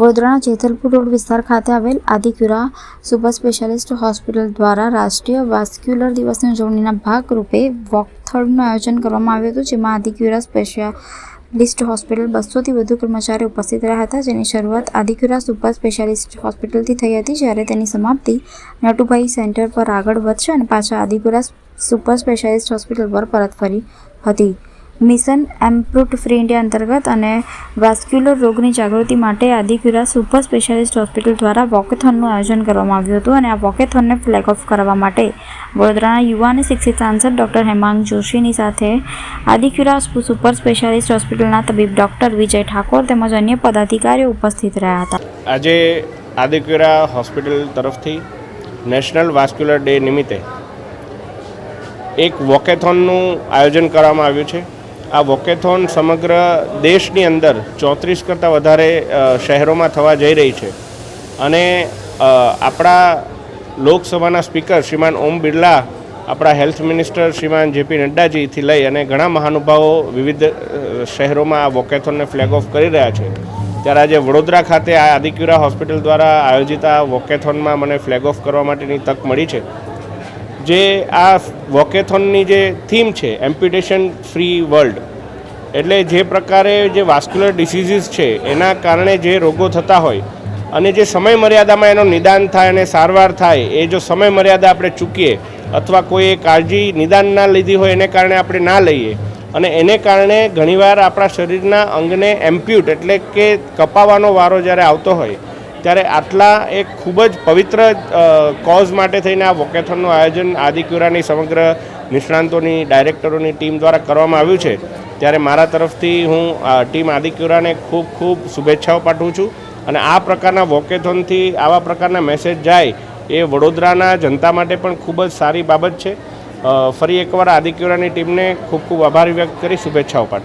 વડોદરાના જેતલપુર રોડ વિસ્તાર ખાતે આવેલ આદિક્યુરા સુપર સ્પેશિયાલિસ્ટ હોસ્પિટલ દ્વારા રાષ્ટ્રીય વાસ્ક્યુલર દિવસની ઉજવણીના ભાગરૂપે વોકથળનું આયોજન કરવામાં આવ્યું હતું, જેમાં આદિક્યુરા સ્પેશિયાલિસ્ટ હોસ્પિટલ બસોથી વધુ કર્મચારીઓ ઉપસ્થિત રહ્યા હતા. જેની શરૂઆત આદિક્યુરા સુપર સ્પેશિયાલિસ્ટ હોસ્પિટલથી થઈ હતી, જ્યારે તેની સમાપ્તિ નટુભાઈ સેન્ટર પર આગળ વધશે અને પાછા આદિપુરા સુપર સ્પેશિયાલિસ્ટ હોસ્પિટલ પર પરત ફરી હતી. મિશન એમ્પ્રુટ ફ્રી ઇન્ડિયા અંતર્ગત અને વાસ્ક્યુલર રોગની જાગૃતિ માટે આદિક્યુરા સુપર સ્પેશિયાલિસ્ટ હોસ્પિટલ દ્વારા વોકેથોનનું આયોજન કરવામાં આવ્યું હતું અને આ વોકેથોનને ફ્લેગ ઓફ કરવા માટે વડોદરાના યુવા અને શિક્ષિત સાંસદ ડૉક્ટર હેમાંગ જોશીની સાથે આદિક્યુરા સુપર સ્પેશિયાલિસ્ટ હોસ્પિટલના તબીબ ડૉક્ટર વિજય ઠાકોર તેમજ અન્ય પદાધિકારીઓ ઉપસ્થિત રહ્યા હતા. આજે આદિક્યુરા હોસ્પિટલ તરફથી નેશનલ વાસ્ક્યુલર ડે નિમિત્તે એક વોકેથોનનું આયોજન કરવામાં આવ્યું છે. આ વોકેથોન સમગ્ર દેશની અંદર ચોત્રીસ કરતાં વધારે શહેરોમાં થવા જઈ રહી છે. અને આપણા લોકસભાના સ્પીકર શ્રીમાન ઓમ બિરલા, આપણા હેલ્થ મિનિસ્ટર શ્રીમાન જેપી નડ્ડાજીથી લઈ અને ઘણા મહાનુભાવો વિવિધ શહેરોમાં આ વોકેથોનને ફ્લેગ ઓફ કરી રહ્યા છે. ત્યારે આજે વડોદરા ખાતે આ આદિક્યુરા હોસ્પિટલ દ્વારા આયોજિત આ વોકેથોનમાં મને ફ્લેગ ઓફ કરવા માટેની તક મળી છે. જે આ વોકેથોનની જે થીમ છે, એમ્પ્યુટેશન ફ્રી વર્લ્ડ, એટલે જે પ્રકારે જે વાસ્ક્યુલર ડિસીઝીસ છે, એના કારણે જે રોગો થતા હોય અને જે સમય મર્યાદામાં એનો નિદાન થાય અને સારવાર થાય, એ જો સમય મર્યાદા આપણે ચૂકીએ અથવા કોઈ કાળજી નિદાન ના લીધી હોય, એને કારણે આપણે ના લઈએ અને એને કારણે ઘણીવાર આપણા શરીરના અંગને એમ્પ્યુટ એટલે કે કપાવાનો વારો જ્યારે આવતો હોય ત્યારે આટલા એક ખૂબ જ પવિત્ર કોઝ માટે થઈને આ વોકેથોનનું આયોજન આદિક્યુરાની સમગ્ર નિષ્ણાંતોની, ડાયરેક્ટરોની ટીમ દ્વારા કરવામાં આવ્યું છે. ત્યારે મારા તરફથી હું ટીમ આદિક્યુરાને ખૂબ ખૂબ શુભેચ્છાઓ પાઠવું છું. અને આ પ્રકારના વોકેથોનથી આવા પ્રકારના મેસેજ જાય એ વડોદરાના જનતા માટે પણ ખૂબ જ સારી બાબત છે. ફરી એકવાર આદિક્યુરાની ટીમને ખૂબ ખૂબ આભાર વ્યક્ત કરી શુભેચ્છાઓ પાઠવું